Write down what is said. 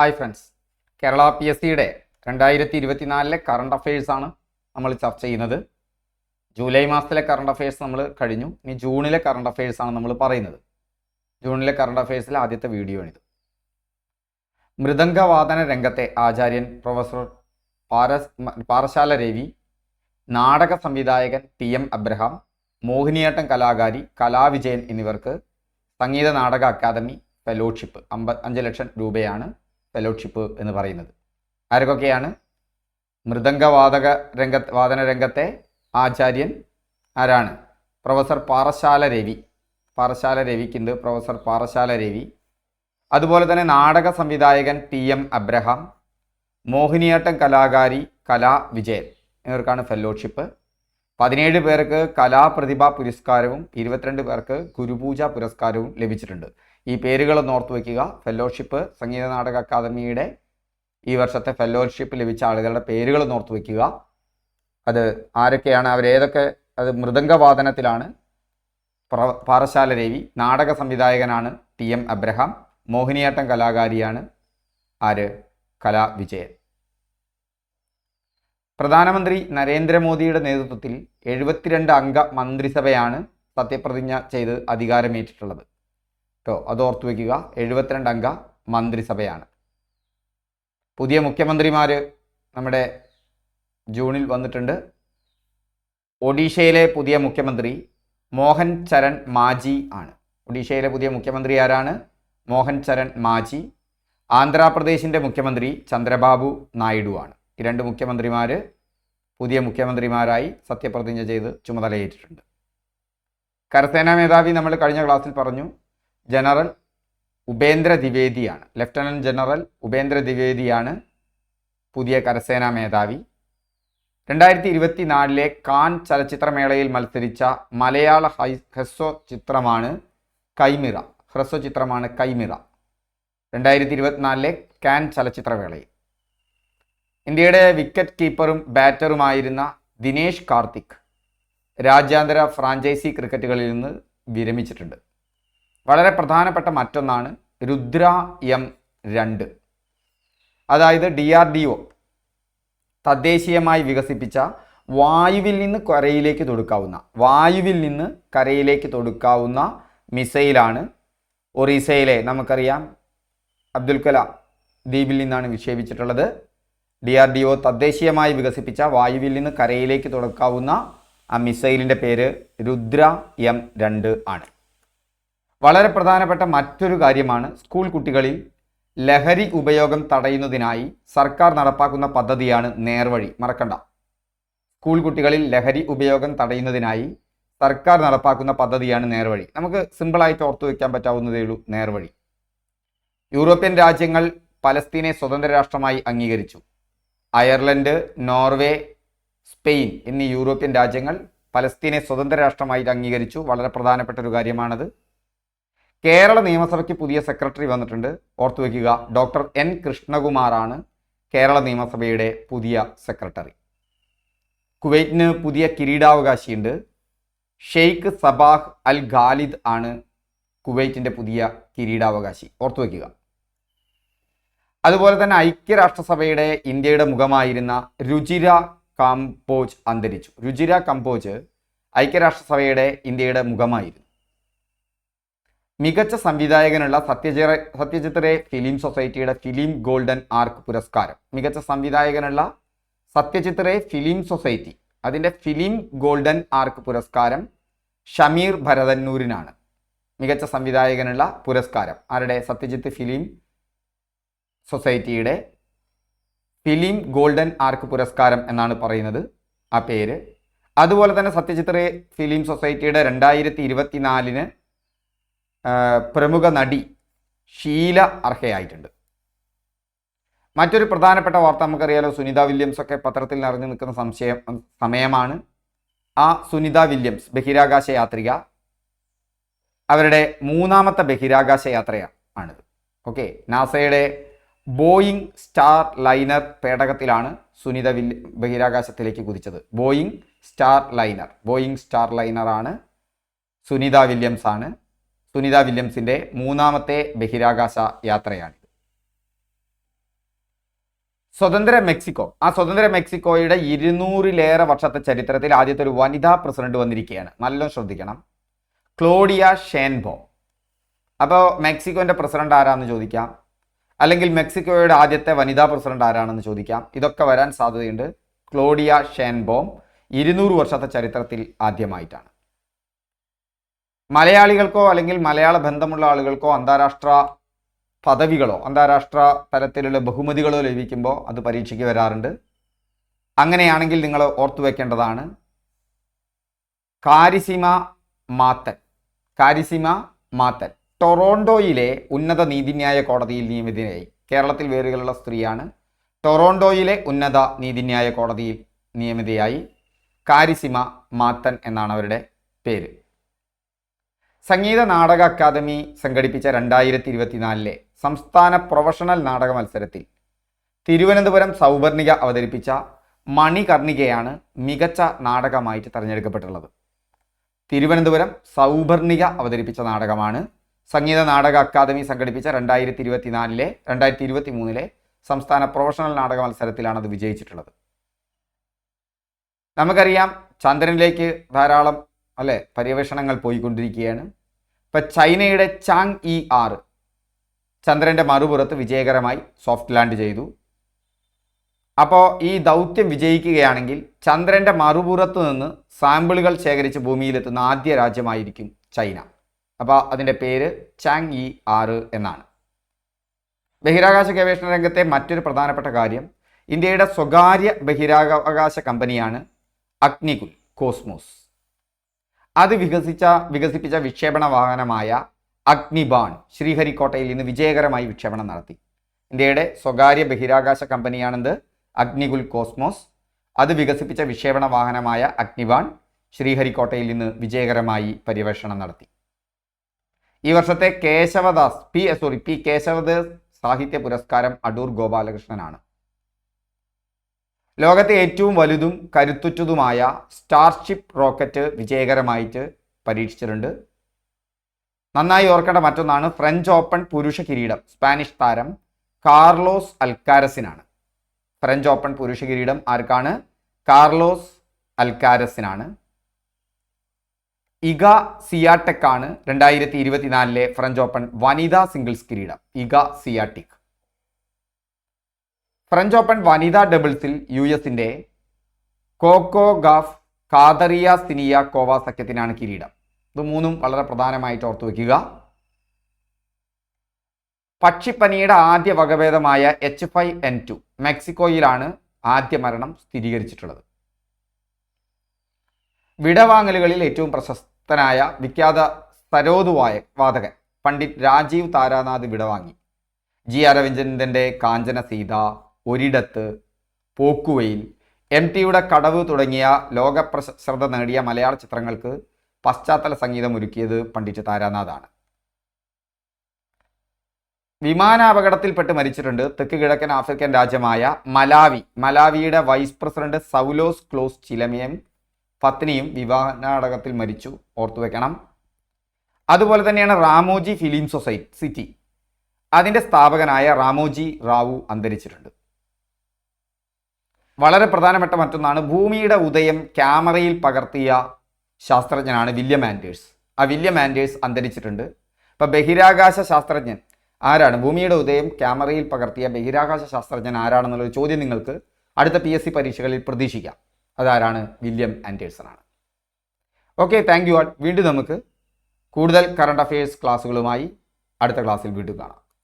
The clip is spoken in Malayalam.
Hi friends Kerala P S സിയുടെ രണ്ടായിരത്തി ഇരുപത്തിനാലിലെ കറണ്ട് അഫയേഴ്സാണ് നമ്മൾ ചർച്ച ചെയ്യുന്നത്. ജൂലൈ മാസത്തിലെ കറണ്ട് അഫയേഴ്സ് നമ്മൾ കഴിഞ്ഞു. ഇനി ജൂണിലെ കറണ്ട് അഫയേഴ്സാണ് നമ്മൾ പറയുന്നത്. ജൂണിലെ കറണ്ട് അഫയേഴ്സിലെ ആദ്യത്തെ വീഡിയോ ആണിത്. മൃദംഗവാദന രംഗത്തെ ആചാര്യൻ പ്രൊഫസർ പാരസ് പാറശാല രവി നാടക സംവിധായകൻ ടി എം അബ്രഹാം മോഹിനിയാട്ടം കലാകാരി കലാവിജയൻ എന്നിവർക്ക് സംഗീത നാടക അക്കാദമി ഫെലോഷിപ്പ് അമ്പ അഞ്ച് ലക്ഷം രൂപയാണ് ഫെലോഷിപ്പ് എന്ന് പറയുന്നത്. ആരൊക്കെയാണ്? മൃദംഗവാദക രംഗ വാദന രംഗത്തെ ആചാര്യൻ ആരാണ്? പ്രൊഫസർ പാറശാല രവി. പാറശാല രവിക്കുണ്ട്. പ്രൊഫസർ പാറശാല രവി. അതുപോലെ തന്നെ നാടക സംവിധായകൻ ടി എം അബ്രഹാം. മോഹിനിയാട്ടം കലാകാരി കലാ വിജയൻ എന്നിവർക്കാണ് ഫെലോഷിപ്പ്. പതിനേഴ് പേർക്ക് കലാപ്രതിഭ പുരസ്കാരവും ഇരുപത്തിരണ്ട് പേർക്ക് ഗുരുപൂജ പുരസ്കാരവും ലഭിച്ചിട്ടുണ്ട്. ഈ പേരുകളൊന്ന് ഓർത്തു വയ്ക്കുക ഫെലോഷിപ്പ് സംഗീത നാടക അക്കാദമിയുടെ ഈ വർഷത്തെ ഫെലോഷിപ്പ് ലഭിച്ച ആളുകളുടെ പേരുകൾ ഓർത്തു വയ്ക്കുക അത് ആരൊക്കെയാണ്? അവരേതൊക്കെ അത് മൃദംഗവാദനത്തിലാണ്. പാറശാല രവി നാടക സംവിധായകനാണ് ടി എം അബ്രഹാം മോഹിനിയാട്ടം കലാകാരിയാണ് ആര്? കലാ വിജയൻ. പ്രധാനമന്ത്രി നരേന്ദ്രമോദിയുടെ നേതൃത്വത്തിൽ എഴുപത്തിരണ്ട് അംഗ മന്ത്രിസഭയാണ് സത്യപ്രതിജ്ഞ ചെയ്ത് അധികാരമേറ്റിട്ടുള്ളത്. കേട്ടോ അത് ഓർത്തു വയ്ക്കുക എഴുപത്തിരണ്ട് അംഗ മന്ത്രിസഭയാണ്. പുതിയ മുഖ്യമന്ത്രിമാർ നമ്മുടെ ജൂണിൽ വന്നിട്ടുണ്ട്. ഒഡീഷയിലെ പുതിയ മുഖ്യമന്ത്രി മോഹൻ ചരൺ മാജി ആണ്. ഒഡീഷയിലെ പുതിയ മുഖ്യമന്ത്രി ആരാണ്? മോഹൻ ചരൺ മാജി. ആന്ധ്രാപ്രദേശിന്റെ മുഖ്യമന്ത്രി ചന്ദ്രബാബു നായിഡു ആണ്. ഈ രണ്ട് മുഖ്യമന്ത്രിമാർ പുതിയ മുഖ്യമന്ത്രിമാരായി സത്യപ്രതിജ്ഞ ചെയ്ത് ചുമതലയേറ്റിട്ടുണ്ട്. കരസേനാ മേധാവി നമ്മൾ കഴിഞ്ഞ ക്ലാസ്സിൽ പറഞ്ഞു. ജനറൽ ഉപേന്ദ്ര ദ്വിവേദിയാണ്. ലഫ്റ്റനന്റ് ജനറൽ ഉപേന്ദ്ര ദ്വിവേദിയാണ് പുതിയ കരസേനാ മേധാവി. രണ്ടായിരത്തി ഇരുപത്തി നാലിലെ കാൻ ചലച്ചിത്രമേളയിൽ മത്സരിച്ച മലയാള ഹൈ ഹ്രസ്വ ചിത്രമാണ് കൈമിറ. ഹ്രസ്വ ചിത്രമാണ് കൈമിറ. രണ്ടായിരത്തി ഇരുപത്തിനാലിലെ കാൻ ചലച്ചിത്രമേളയിൽ ഇന്ത്യയുടെ വിക്കറ്റ് കീപ്പറും ബാറ്ററുമായിരുന്ന ദിനേശ് കാർത്തിക് രാജ്യാന്തര ഫ്രാഞ്ചൈസി ക്രിക്കറ്റുകളിൽ നിന്ന് വിരമിച്ചിട്ടുണ്ട്. വളരെ പ്രധാനപ്പെട്ട മറ്റൊന്നാണ് രുദ്ര എം രണ്ട്. അതായത് ഡി ആർ ഡി ഒ തദ്ദേശീയമായി വികസിപ്പിച്ച വായുവിൽ നിന്ന് കരയിലേക്ക് തൊടുക്കാവുന്ന വായുവിൽ നിന്ന് കരയിലേക്ക് തൊടുക്കാവുന്ന മിസൈലാണ് ഒറീസയിലെ നമുക്കറിയാം അബ്ദുൽ കലാം ദ്വീപിൽ നിന്നാണ് വിക്ഷേപിച്ചിട്ടുള്ളത്. ഡി ആർ ഡി ഒ തദ്ദേശീയമായി വികസിപ്പിച്ച വായുവിൽ നിന്ന് കരയിലേക്ക് തുടക്കാവുന്ന ആ മിസൈലിന്റെ പേര് രുദ്ര എം രണ്ട് ആണ്. വളരെ പ്രധാനപ്പെട്ട മറ്റൊരു കാര്യമാണ് സ്കൂൾ കുട്ടികളിൽ ലഹരി ഉപയോഗം തടയുന്നതിനായി സർക്കാർ നടപ്പാക്കുന്ന പദ്ധതിയാണ് നേർവഴി. മറക്കണ്ട. സ്കൂൾ കുട്ടികളിൽ ലഹരി ഉപയോഗം തടയുന്നതിനായി സർക്കാർ നടപ്പാക്കുന്ന പദ്ധതിയാണ് നേർവഴി. നമുക്ക് സിമ്പിളായിട്ട് ഓർത്തു വയ്ക്കാൻ പറ്റാവുന്നതേ ഉള്ളൂ നേർവഴി. യൂറോപ്യൻ രാജ്യങ്ങൾ പലസ്തീനെ സ്വതന്ത്ര രാഷ്ട്രമായി അംഗീകരിച്ചു. അയർലൻഡ് നോർവേ സ്പെയിൻ എന്നീ യൂറോപ്യൻ രാജ്യങ്ങൾ പലസ്തീനെ സ്വതന്ത്ര രാഷ്ട്രമായി അംഗീകരിച്ചു. വളരെ പ്രധാനപ്പെട്ട ഒരു കാര്യമാണത്. കേരള നിയമസഭയ്ക്ക് പുതിയ സെക്രട്ടറി വന്നിട്ടുണ്ട്. ഓർത്തു വയ്ക്കുക ഡോക്ടർ എൻ കൃഷ്ണകുമാറാണ് കേരള നിയമസഭയുടെ പുതിയ സെക്രട്ടറി. കുവൈറ്റിന് പുതിയ കിരീടാവകാശിയുണ്ട്. ഷെയ്ഖ് സബാഹ് അൽ ഖാലിദ് ആണ് കുവൈറ്റിന്റെ പുതിയ കിരീടാവകാശി. ഓർത്തു വയ്ക്കുക അതുപോലെ തന്നെ ഐക്യരാഷ്ട്രസഭയുടെ ഇന്ത്യയുടെ മുഖമായിരുന്ന രുചിര കമ്പോജ് അന്തരിച്ചു. രുചിര കമ്പോജ് ഐക്യരാഷ്ട്രസഭയുടെ ഇന്ത്യയുടെ മുഖമായിരുന്നു. മികച്ച സംവിധായകനുള്ള സത്യജിറ സത്യജിത് റേ ഫിലിം സൊസൈറ്റിയുടെ ഫിലിം ഗോൾഡൻ ആർക്ക് പുരസ്കാരം. മികച്ച സംവിധായകനുള്ള സത്യജിത് റേ ഫിലിം സൊസൈറ്റി. അതിന്റെ ഫിലിം ഗോൾഡൻ ആർക്ക് പുരസ്കാരം ഷമീർ ഭരതന്നൂരിനാണ്. മികച്ച സംവിധായകനുള്ള പുരസ്കാരം. ആരുടെ? സത്യജിത്ത് ഫിലിം സൊസൈറ്റിയുടെ ഫിലിം ഗോൾഡൻ ആർക്ക് പുരസ്കാരം എന്നാണ് പറയുന്നത് ആ പേര്. അതുപോലെ തന്നെ സത്യജിത് റേ ഫിലിം സൊസൈറ്റിയുടെ രണ്ടായിരത്തി ഇരുപത്തിനാലിന് പ്രമുഖ നടി ഷീല അർഹയായിട്ടുണ്ട്. മറ്റൊരു പ്രധാനപ്പെട്ട വാർത്ത നമുക്കറിയാലോ സുനിത വില്യംസ് ഒക്കെ പത്രത്തിൽ നിറഞ്ഞു നിൽക്കുന്ന സംശയം സമയമാണ്. ആ സുനിത വില്യംസ് ബഹിരാകാശ യാത്രിക. അവരുടെ മൂന്നാമത്തെ ബഹിരാകാശ യാത്രയാണിത് ഓക്കെ നാസയുടെ ബോയിങ് സ്റ്റാർ ലൈനർ പേടകത്തിലാണ് സുനിത വില്യ ബഹിരാകാശത്തിലേക്ക് കുതിച്ചത്. Boeing Starliner Boeing Starliner ആണ് സുനിത വില്യംസ് ആണ് സുനിത വില്യംസിന്റെ മൂന്നാമത്തെ ബഹിരാകാശ യാത്രയാണ് സ്വതന്ത്ര മെക്സിക്കോ ആ സ്വതന്ത്ര മെക്സിക്കോയുടെ ഇരുന്നൂറിലേറെ വർഷത്തെ ചരിത്രത്തിൽ ആദ്യത്തെ ഒരു വനിതാ പ്രസിഡന്റ് വന്നിരിക്കുകയാണ്. നല്ല ശ്രദ്ധിക്കണം. Claudia Sheinbaum. അപ്പോൾ മെക്സിക്കോന്റെ പ്രസിഡന്റ് ആരാണെന്ന് ചോദിക്കാം? അല്ലെങ്കിൽ മെക്സിക്കോയുടെ ആദ്യത്തെ വനിതാ പ്രസിഡന്റ് ആരാണെന്ന് ചോദിക്കാം? ഇതൊക്കെ വരാൻ സാധ്യതയുണ്ട്. ക്ലോഡിയ ഷേൻബോം ഇരുന്നൂറ് വർഷത്തെ ചരിത്രത്തിൽ ആദ്യമായിട്ടാണ്. മലയാളികൾക്കോ അല്ലെങ്കിൽ മലയാള ബന്ധമുള്ള ആളുകൾക്കോ അന്താരാഷ്ട്ര പദവികളോ അന്താരാഷ്ട്ര തലത്തിലുള്ള ബഹുമതികളോ ലഭിക്കുമ്പോൾ അത് പരീക്ഷയ്ക്ക് വരാറുണ്ട്. അങ്ങനെയാണെങ്കിൽ നിങ്ങൾ ഓർത്തു വെക്കേണ്ടതാണ്. കാരിസിമ മാത്തൻ കാരിസിമ മാത്തൻ ടൊറോണ്ടോയിലെ ഉന്നത നീതിന്യായ കോടതിയിൽ നിയമിതനായി. കേരളത്തിൽ വേരുകളുള്ള സ്ത്രീയാണ്. ടൊറോണ്ടോയിലെ ഉന്നത നീതിന്യായ കോടതിയിൽ നിയമിതയായി. കാരിസിമ മാത്തൻ എന്നാണ് അവരുടെ പേര്. സംഗീത നാടക അക്കാദമി സംഘടിപ്പിച്ച രണ്ടായിരത്തി ഇരുപത്തിനാലിലെ സംസ്ഥാന പ്രൊഫഷണൽ നാടക മത്സരത്തിൽ തിരുവനന്തപുരം സൗവർണിക അവതരിപ്പിച്ച മണികർണികയാണ് മികച്ച നാടകമായിട്ട് തിരഞ്ഞെടുക്കപ്പെട്ടുള്ളത് തിരുവനന്തപുരം സൗവർണിക അവതരിപ്പിച്ച നാടകമാണ് സംഗീത നാടക അക്കാദമി സംഘടിപ്പിച്ച രണ്ടായിരത്തി ഇരുപത്തിനാലിലെ രണ്ടായിരത്തി ഇരുപത്തി മൂന്നിലെ സംസ്ഥാന പ്രൊഫഷണൽ നാടക മത്സരത്തിലാണ് അത് വിജയിച്ചിട്ടുള്ളത്. നമുക്കറിയാം ചന്ദ്രനിലേക്ക് ധാരാളം അല്ലെ? പര്യവേഷണങ്ങൾ പോയിക്കൊണ്ടിരിക്കുകയാണ്. ഇപ്പം ചൈനയുടെ ചാങ് ഇ ആറ് ചന്ദ്രന്റെ മറുപുറത്ത് വിജയകരമായി സോഫ്റ്റ് ലാൻഡ് ചെയ്തു. അപ്പോൾ ഈ ദൗത്യം വിജയിക്കുകയാണെങ്കിൽ ചന്ദ്രന്റെ മറുപുറത്ത് നിന്ന് സാമ്പിളുകൾ ശേഖരിച്ച് ഭൂമിയിലെത്തുന്ന ആദ്യ രാജ്യമായിരിക്കും ചൈന. അപ്പോൾ അതിന്റെ പേര് ചാങ് ഇ ആറ് എന്നാണ്. ബഹിരാകാശ ഗവേഷണ രംഗത്തെ മറ്റൊരു പ്രധാനപ്പെട്ട കാര്യം ഇന്ത്യയുടെ സ്വകാര്യ ബഹിരാകാശ കമ്പനിയാണ് അഗ്നികുൽ കോസ്മോസ്. അത് വികസിച്ച വികസിപ്പിച്ച വിക്ഷേപണ വാഹനമായ അഗ്നിബാൺ ശ്രീഹരിക്കോട്ടയിൽ ഇന്ന് വിജയകരമായി വിക്ഷേപണം നടത്തി. ഇന്ത്യയുടെ സ്വകാര്യ ബഹിരാകാശ കമ്പനിയാണെന്ത്? അഗ്നികുൽ കോസ്മോസ്. അത് വികസിപ്പിച്ച വിക്ഷേപണ വാഹനമായ അഗ്നിബാൺ ശ്രീഹരിക്കോട്ടയിൽ ഇന്ന് വിജയകരമായി പര്യവേഷണം നടത്തി. ഈ വർഷത്തെ Keshavadas P sorry P Keshavadas സാഹിത്യ പുരസ്കാരം അടൂർ ഗോപാലകൃഷ്ണനാണ്. ലോകത്തെ ഏറ്റവും വലുതും കരുത്തുറ്റതുമായ സ്റ്റാർഷിപ്പ് റോക്കറ്റ് വിജയകരമായിട്ട് പരീക്ഷിച്ചിട്ടുണ്ട്. നന്നായി ഓർക്കേണ്ട മറ്റൊന്നാണ് ഫ്രഞ്ച് ഓപ്പൺ പുരുഷ കിരീടം സ്പാനിഷ് താരം കാർലോസ് അൽക്കാരസിനാണ് ഫ്രഞ്ച് ഓപ്പൺ പുരുഷ കിരീടം ആർക്കാണ്? കാർലോസ് അൽക്കാരസിനാണ് ഇഗ സിയാടെക് ആണ് രണ്ടായിരത്തി ഇരുപത്തിനാലിലെ ഫ്രഞ്ച് ഓപ്പൺ വനിതാ സിംഗിൾസ് കിരീടം ഇഗ സിയാട്ടിക് ഫ്രഞ്ച് ഓപ്പൺ വനിതാ ഡബിൾസിൽ യു എസിന്റെ കോക്കോ ഗാഫ് കാതറിയ സിനിയ കോവ സഖ്യത്തിനാണ് കിരീടം. ഇത് മൂന്നും വളരെ പ്രധാനമായിട്ട് ഓർത്തു വയ്ക്കുക. പക്ഷിപ്പനിയുടെ ആദ്യ വകഭേദമായ എച്ച് ഫൈവ് എൻ ടു മെക്സിക്കോയിലാണ് ആദ്യ മരണം സ്ഥിരീകരിച്ചിട്ടുള്ളത്. വിടവാങ്ങലുകളിൽ ഏറ്റവും പ്രശസ്തനായ വിഖ്യാത സരോദുവായ വാതകൻ പണ്ഡിറ്റ് രാജീവ് താരാനാഥ് വിടവാങ്ങി. ജി അരവിന്ദന്റെ കാഞ്ചന സീത ഒരിടത്ത് പോക്കുവയിൽ എം ടിയുടെ കടവ് തുടങ്ങിയ ലോകപ്രശ്രദ്ധ നേടിയ മലയാള ചിത്രങ്ങൾക്ക് പശ്ചാത്തല സംഗീതം ഒരുക്കിയത് പണ്ഡിറ്റ് താരാനാഥാണ്. വിമാനാപകടത്തിൽപ്പെട്ട് മരിച്ചിട്ടുണ്ട് തെക്ക് കിഴക്കൻ ആഫ്രിക്കൻ രാജ്യമായ മലാവി. മലാവിയുടെ വൈസ് പ്രസിഡന്റ് സൗലോസ് ക്ലോസ് ചിലമിയും പത്നിയും വിമാനാടകത്തിൽ മരിച്ചു. ഓർത്തു വെക്കണം. അതുപോലെ തന്നെയാണ് റാമോജി ഫിലിം സൊസൈറ്റി സിറ്റി. അതിന്റെ സ്ഥാപകനായ റാമോജി റാവു അന്തരിച്ചിട്ടുണ്ട്. വളരെ പ്രധാനപ്പെട്ട മറ്റൊന്നാണ് ഭൂമിയുടെ ഉദയം ക്യാമറയിൽ പകർത്തിയ ശാസ്ത്രജ്ഞനാണ് വില്യം ആൻഡേഴ്സ്. ആ വില്യം ആൻഡേഴ്സ് അന്തരിച്ചിട്ടുണ്ട്. ഇപ്പം ബഹിരാകാശ ശാസ്ത്രജ്ഞൻ ആരാണ്? ഭൂമിയുടെ ഉദയം ക്യാമറയിൽ പകർത്തിയ ബഹിരാകാശ ശാസ്ത്രജ്ഞൻ ആരാണെന്നുള്ളൊരു ചോദ്യം നിങ്ങൾക്ക് അടുത്ത പി എസ് സി പരീക്ഷകളിൽ പ്രതീക്ഷിക്കാം. അതാരാണ്? വില്യം ആൻഡേഴ്സൺ ആണ് ഓക്കെ താങ്ക് യു ആൾ. വീണ്ടും നമുക്ക് കൂടുതൽ കറണ്ട് അഫയേഴ്സ് ക്ലാസ്സുകളുമായി അടുത്ത ക്ലാസ്സിൽ വീണ്ടും കാണാം.